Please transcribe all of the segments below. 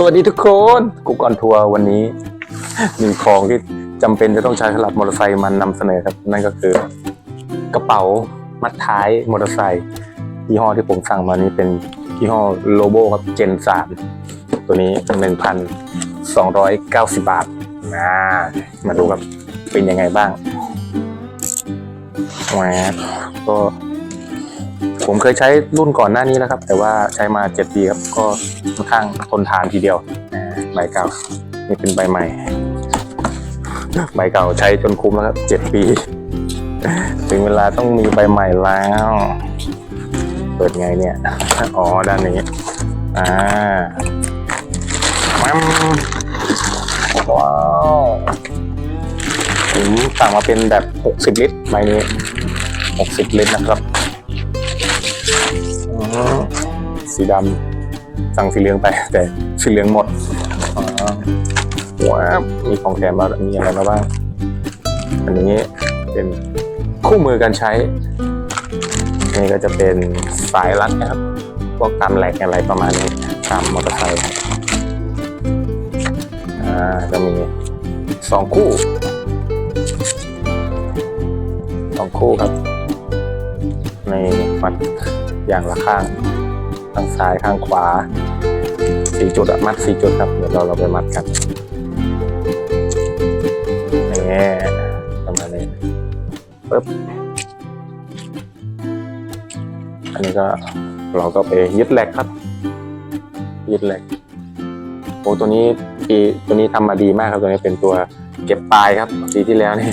สวัสดีทุกคนกูก่อนทัวร์วันนี้มีของที่จำเป็นจะต้องใช้สำหรับมอเตอร์ไซค์มันนำเสนอครับ นั่นก็คือกระเป๋ามัดท้ายมอเตอร์ไซค์ยี่ห้อที่ผมสั่งมานี้เป็นยี่ห้อโลโบครับเจนสามตัวนี้หนึ่งพันสองร้อยเก้าสิบบาทนะมาดูครับเป็นยังไงบ้างแหวบก็ ผมเคยใช้รุ่นก่อนหน้านี้แล้วครับ แต่ว่าใช้มาเจ็ดปีครับ ก็ค่อนข้างทนทานทีเดียวใบเก่า นี่เป็นใบใหม่ ใบเก่าใช้จนคุ้มแล้วครับเจ็ดปี ถึงเวลาต้องมีใบใหม่แล้ว เปิดไงเนี่ย อ๋อ ด้านนี้ อ่าว้าวว้าวผมสั่งมาเป็นแบบ 60 ลิตรใบนี้ 60 ลิตรนะครับ สีดำสั่งสีเหลืองไป แต่สีเหลืองหมดว้ามีของแถมมามีอะไรมาบ้างอันนี้เป็นคู่มือการใช้นี่ก็จะเป็นสายรัดนะครับพวกตามแหลกอะไรประมาณนี้ตามมอเตอร์ไซค์อ่าจะมีสองคู่สองคู่ครับในมัด อย่างละข้างข้างซ้ายข้างขวาสี่จุดอะมัดสี่จุดครับเดี๋ยวเราเราไปมัดกันนี่ประมาณนี้ปึ๊บอันนี้ก็เราก็ไปยึดแหลกครับ ยึดแหลกโอ้ตัวนี้ปีตัวนี้ทำมาดีมากครับตัวนี้เป็นตัวเก็บปลายครับปีที่แล้วนี่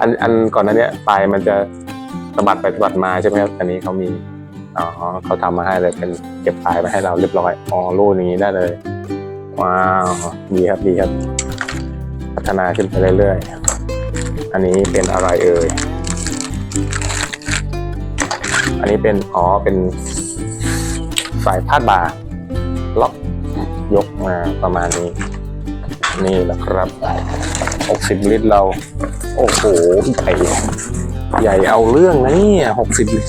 อันอันก่อนนั้นเนี่ยปลายมันจะสะบัดไปสะบัดมาใช่ไหมครับอันนี้เขามี อ๋อเขาทำมาให้เลยเป็นเก็บปลายมาให้เราเรียบร้อยอ๋อรูดอย่างนี้ได้เลย ว้าวดีครับดีครับ พัฒนาขึ้นไปเรื่อยๆ อันนี้เป็นอะไรเอ่ย อันนี้เป็นอ๋อเป็นสายพาดบ่าล็อกยกมาประมาณนี้ นี่แหละครับ 60 ลิตรเรา โอ้โหใหญ่ใหญ่เอาเรื่องนะเนี่ย60 ลิตร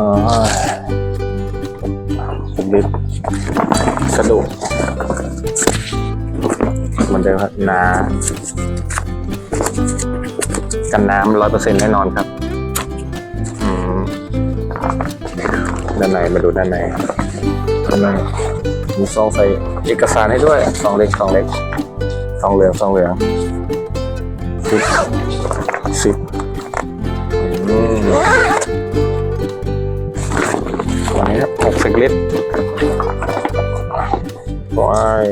อ๋อผมดิบสะดวกมันเดิมครับหนากันน้ำร้อยเปอร์เซ็นต์แน่นอนครับด้านในมาดูด้านในด้านในมีซองใส่เอกสารให้ด้วยซองเล็กซองเล็กซองเหลืองซองเหลืองสิบสิบอืม วันนี้หกสิบลิตรว้าย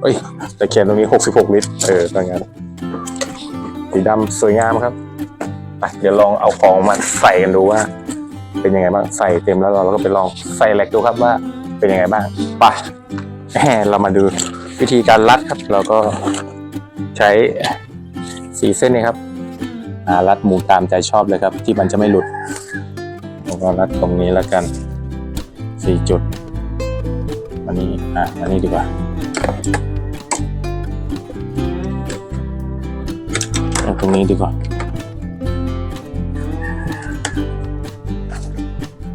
เอ้ยแต่เขียนตรงนี้หกสิบหกลิตร เออตรงนั้นสีดำสวยงามครับไปเดี๋ยวลองเอาของมาใส่กันดูว่า เป็นยังไงบ้างใส่เต็มแล้วเราก็ไปลองใส่แหลกดูครับว่าเป็นยังไงบ้างไปเรามาดูวิธีการรัดครับ เราก็ใช้สีเส้นนี้ครับรัดหมุนตามใจชอบเลยครับ ที่มันจะไม่หลุด แล้วก็รัดตรงนี้แล้วกันสี่จุดอันนี้อะอันนี้ดีกว่าเอาตรงนี้ดีกว่า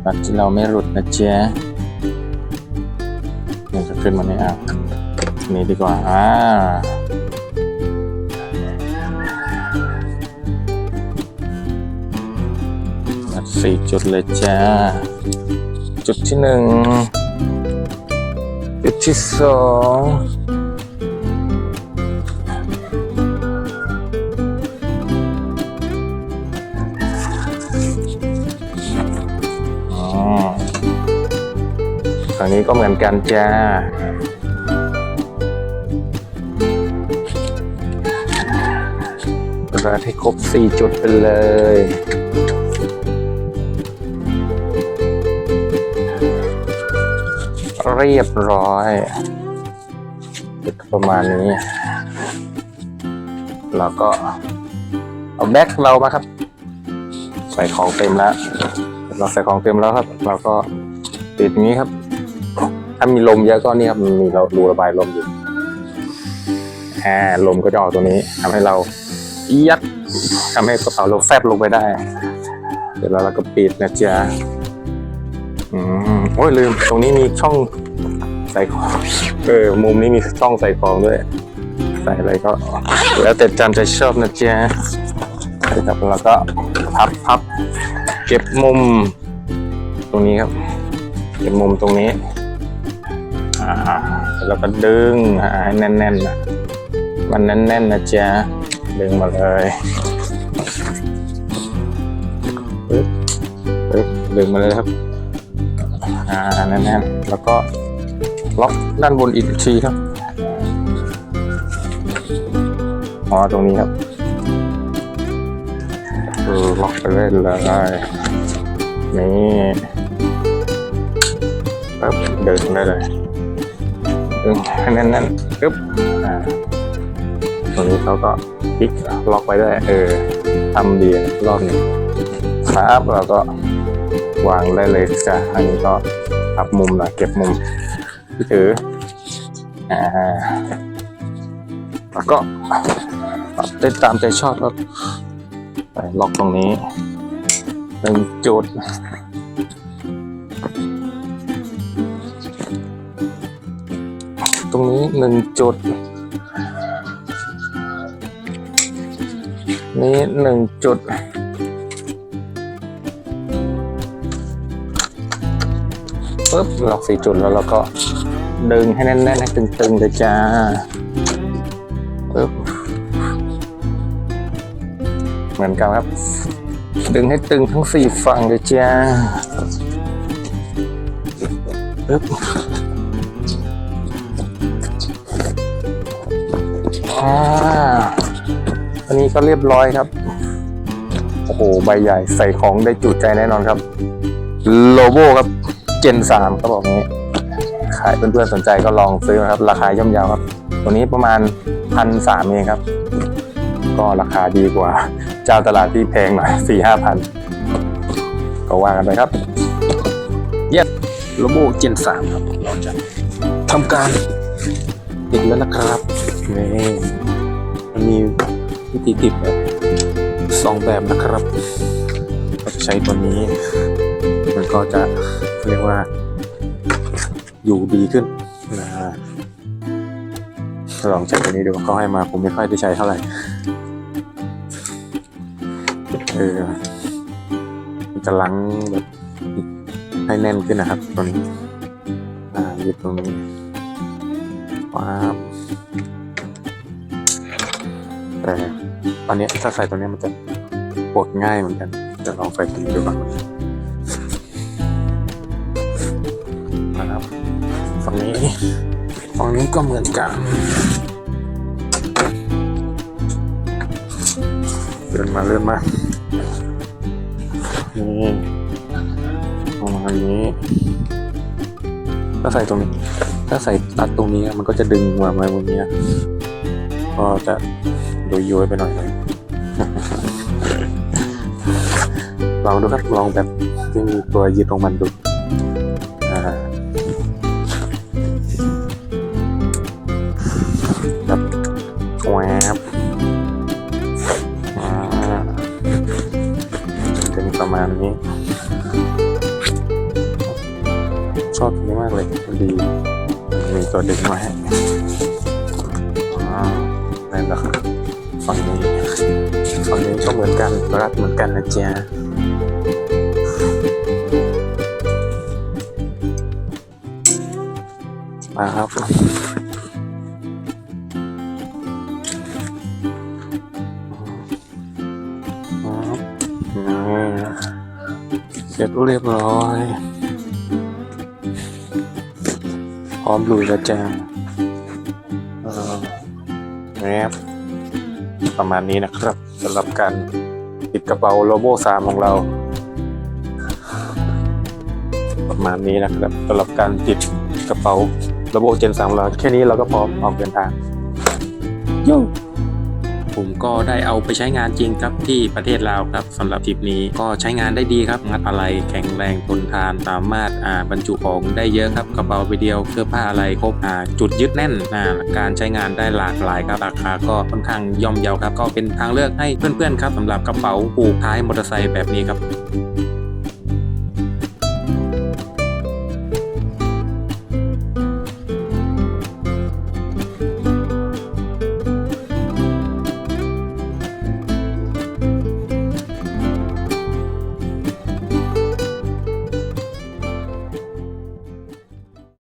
รัดที่เราไม่หลุดนะเจ๊ะมันจะขึ้นมาในอ่างอันนี้ดีกว่าอ่า สี่จุดเลยจ้า จุดที่หนึ่งจุดที่สองอ๋อฝั่งนี้ก็เหมือนกันจ้าเรัดให้ครบ 4 จุดไปเลย เรียบร้อยจุดประมาณนี้ แล้วก็เอาแบ็คเรามาครับ ใส่ของเต็มแล้ว เราใส่ของเต็มแล้วครับ เราก็ติดอย่างนี้ครับ ถ้ามีลมเยอะก็นี่ครับมันมีเรารูระบายลมอยู่อ่าลมก็จะออกตรงนี้ทำให้เรายัดทำให้กระเป๋าเราแฟบลงไปได้ เสร็จแล้วเราก็ปิดนะจ๊ะ อืมโอ้ยลืม ตรงนี้มีช่องใส่ของ เออ มุมนี้มีช่องใส่ของด้วย ใส่อะไรก็ แล้วแต่จำใจชอบนะเจ๊ะครับแล้วก็พับพับเก็บมุม ตรงนี้ครับ เก็บมุมตรงนี้ อ่า แล้วก็ดึงให้แน่นๆนะมันแน่นๆนะเจ๊ดึงมาเลยปึ๊บปึ๊บดึงมาเลยครับ อ่าแน่นๆแล้วก็ล็อกด้านบนอีกทีครับอ๋อตรงนี้ครับล็อกไปเลยเลยนี่ปึ๊บเดึงได้เลยดึงให้แน่นๆปึ๊บอ่าตรงนี้เขาก็พลิกล็อกไว้ได้เออทำดีรอบนึ่งครับเราก็ วางได้เลยจ้ะอันนี้ก็พับมุมหน่อยเก็บมุมที่ถืออ่าแล้วก็ปรับได้ตามใจชอบครับไปล็อกตรงนี้หนึ่งจุดตรงนี้หนึ่งจุด นี้หนึ่งจุด ปึ๊บล็อกสี่จุดแล้วเราก็ดึงให้แน่นๆให้ตึงๆเลยจ้าปึ๊บเหมือนกันครับ ดึงให้ตึงทั้งสี่ฝั่งเลยจ้าปึ๊บอ่าอันนี้ก็เรียบร้อยครับ โอ้โห ใบใหญ่ใส่ของได้จุใจแน่นอนครับ โลโบครับ เจนสามเขาบอกงี้ ขายเพื่อนๆสนใจก็ลองซื้อนะครับ ราคาย่อมเยาวครับ ตัวนี้ประมาณพันสามเองครับ ก็ราคาดีกว่า เจ้าตลาดที่แพงหน่อยสี่ห้าพันก็ว่ากันไปครับ เย็ดโลโบเจนสามครับ เราจะทำการติดแล้วนะครับนี่มันมีวิธีติดแบบสองแบบนะครับจะใช้ตัวนี้ มันก็จะ เรียกว่า อยู่ดีขึ้นนะลองใช้ตัวนี้ดูเขาให้มาผมไม่ค่อยได้ใช้เท่าไหร่เออจะล้างแบบให้แน่นขึ้นนะครับตัวนี้อ่ายึดตรงนี้ว้าบแต่ตอนนี้ถ้าใส่ตัวนี้มันจะปลดง่ายเหมือนกันจะลองใส่ตัวนี้ดูก่อน ฝั่งนี้ฝั่งนี้ก็เหมือนกันเลื่อนมาเลื่อนมานี่ประมาณนี้ ถ้าใส่ตรงนี้ ถ้าใส่ตัดตรงนี้มันก็จะดึงมาไว้บนนี้ก็จะดูย้ยไปหน่อยเลยลองดูครับลองแบบที่มีตัวยึดตรงมันดู มาณนี้ ชอบนี้มากเลยดี มีตัวดึงมาให้อ่านั่นแหละครับฝั่งนี้ฝั่งนี้ก็เหมือนกันรัดเหมือนกันนะจ๊ะมาครับ ร็จเรียบร้อย พร้อมลุยแล้วจ้าเออนะครับประมาณนี้นะครับสำหรับการติดกระเป๋าโลโบสามของเรา ประมาณนี้นะครับสำหรับการติดกระเป๋าโลโบเจนสามเราแค่นี้เราก็พร้อมออกเดินทางโย่ ผมก็ได้เอาไปใช้งานจริงครับที่ประเทศลาวครับสำหรับทริปนี้ก็ใช้งานได้ดีครับงัดอะไรแข็งแรงทนทานสามารถอ่าบรรจุของได้เยอะครับกระเป๋าใบเดียวเสื้อผ้าอะไรครบอ่าจุดยึดแน่นอ่าการใช้งานได้หลากหลายครับราคาก็ค่อนข้างย่อมเยาครับก็เป็นทางเลือกให้เพื่อนๆครับสำหรับกระเป๋าผูกท้ายมอเตอร์ไซค์แบบนี้ครับ